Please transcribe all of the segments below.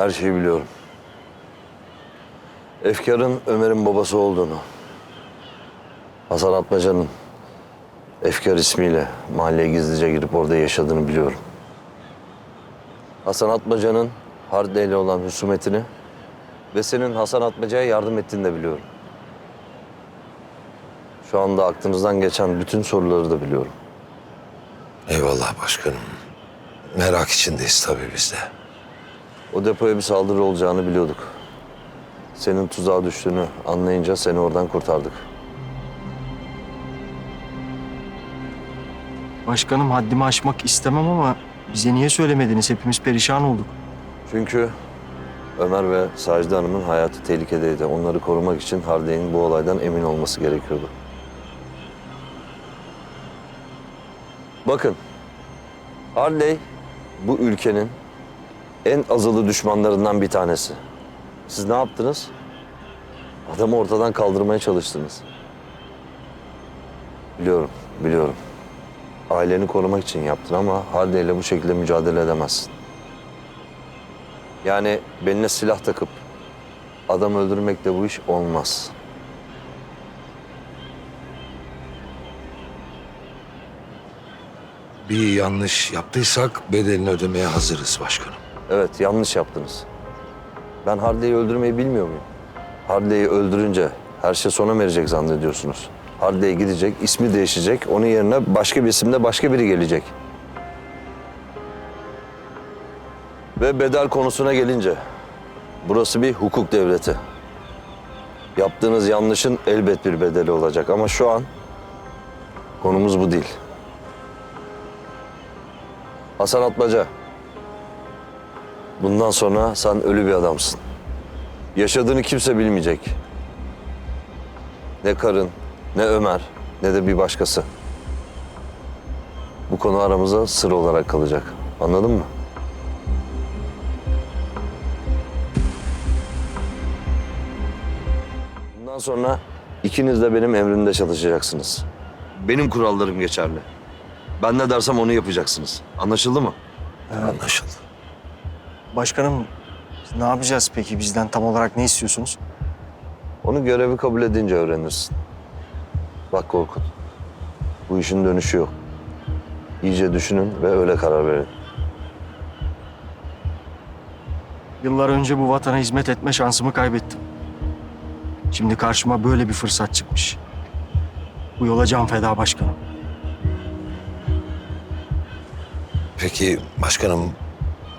Her şeyi biliyorum. Efkar'ın Ömer'in babası olduğunu, Hasan Atmaca'nın Efkar ismiyle mahalleye gizlice girip orada yaşadığını biliyorum. Hasan Atmaca'nın Harde ile olan husumetini ve senin Hasan Atmaca'ya yardım ettiğini de biliyorum. Şu anda aklınızdan geçen bütün soruları da biliyorum. Eyvallah başkanım. Merak içindeyiz tabii biz de. O depoya bir saldırı olacağını biliyorduk. Senin tuzağa düştüğünü anlayınca seni oradan kurtardık. Başkanım haddimi aşmak istemem ama bize niye söylemediniz? Hepimiz perişan olduk. Çünkü Ömer ve Sacide Hanım'ın hayatı tehlikedeydi. Onları korumak için Hardey'in bu olaydan emin olması gerekiyordu. Bakın, Harley bu ülkenin en azılı düşmanlarından bir tanesi. Siz ne yaptınız? Adamı ortadan kaldırmaya çalıştınız. Biliyorum, biliyorum. Aileni korumak için yaptın ama Harley ile bu şekilde mücadele edemezsin. Yani beline silah takıp adam öldürmekle bu iş olmaz. Bir yanlış yaptıysak bedelini ödemeye hazırız başkanım. Evet yanlış yaptınız. Ben Harley'i öldürmeyi bilmiyor muyum? Harley'i öldürünce her şey sona mı erecek zannediyorsunuz. Harley gidecek, ismi değişecek. Onun yerine başka bir isimde başka biri gelecek. Ve bedel konusuna gelince burası bir hukuk devleti. Yaptığınız yanlışın elbet bir bedeli olacak ama şu an konumuz bu değil. Hasan Atmaca. Bundan sonra sen ölü bir adamsın. Yaşadığını kimse bilmeyecek. Ne karın, ne Ömer, ne de bir başkası. Bu konu aramızda sır olarak kalacak. Anladın mı? Bundan sonra ikiniz de benim emrimde çalışacaksınız. Benim kurallarım geçerli. Ben ne dersem onu yapacaksınız. Anlaşıldı mı? Anlaşıldı. Başkanım ne yapacağız peki? Bizden tam olarak ne istiyorsunuz? Onu görevi kabul edince öğrenirsin. Bak Korkut, bu işin dönüşü yok. İyice düşünün ve öyle karar verin. Yıllar önce bu vatana hizmet etme şansımı kaybettim. Şimdi karşıma böyle bir fırsat çıkmış. Bu yola can feda başkanım. Peki başkanım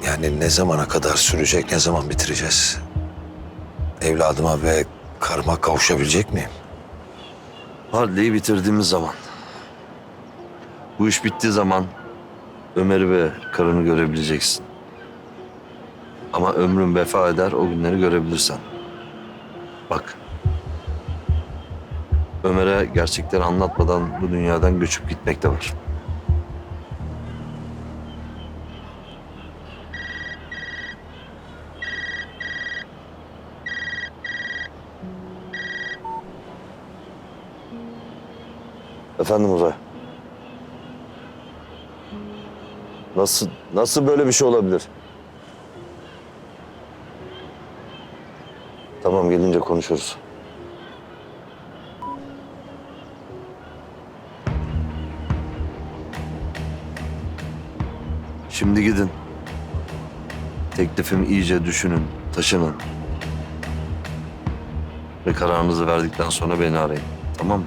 yani ne zamana kadar sürecek, ne zaman bitireceğiz? Evladıma ve karıma kavuşabilecek miyim? Harley'i bitirdiğimiz zaman, bu iş bittiği zaman Ömer'i ve karını görebileceksin. Ama ömrün vefa eder o günleri görebilirsen. Bak, Ömer'e gerçekleri anlatmadan bu dünyadan göçüp gitmek de var. Efendim Uzay. Nasıl nasıl böyle bir şey olabilir? Tamam gelince konuşuruz. Şimdi gidin. Teklifimi iyice düşünün, taşının. Ve kararınızı verdikten sonra beni arayın. Tamam mı?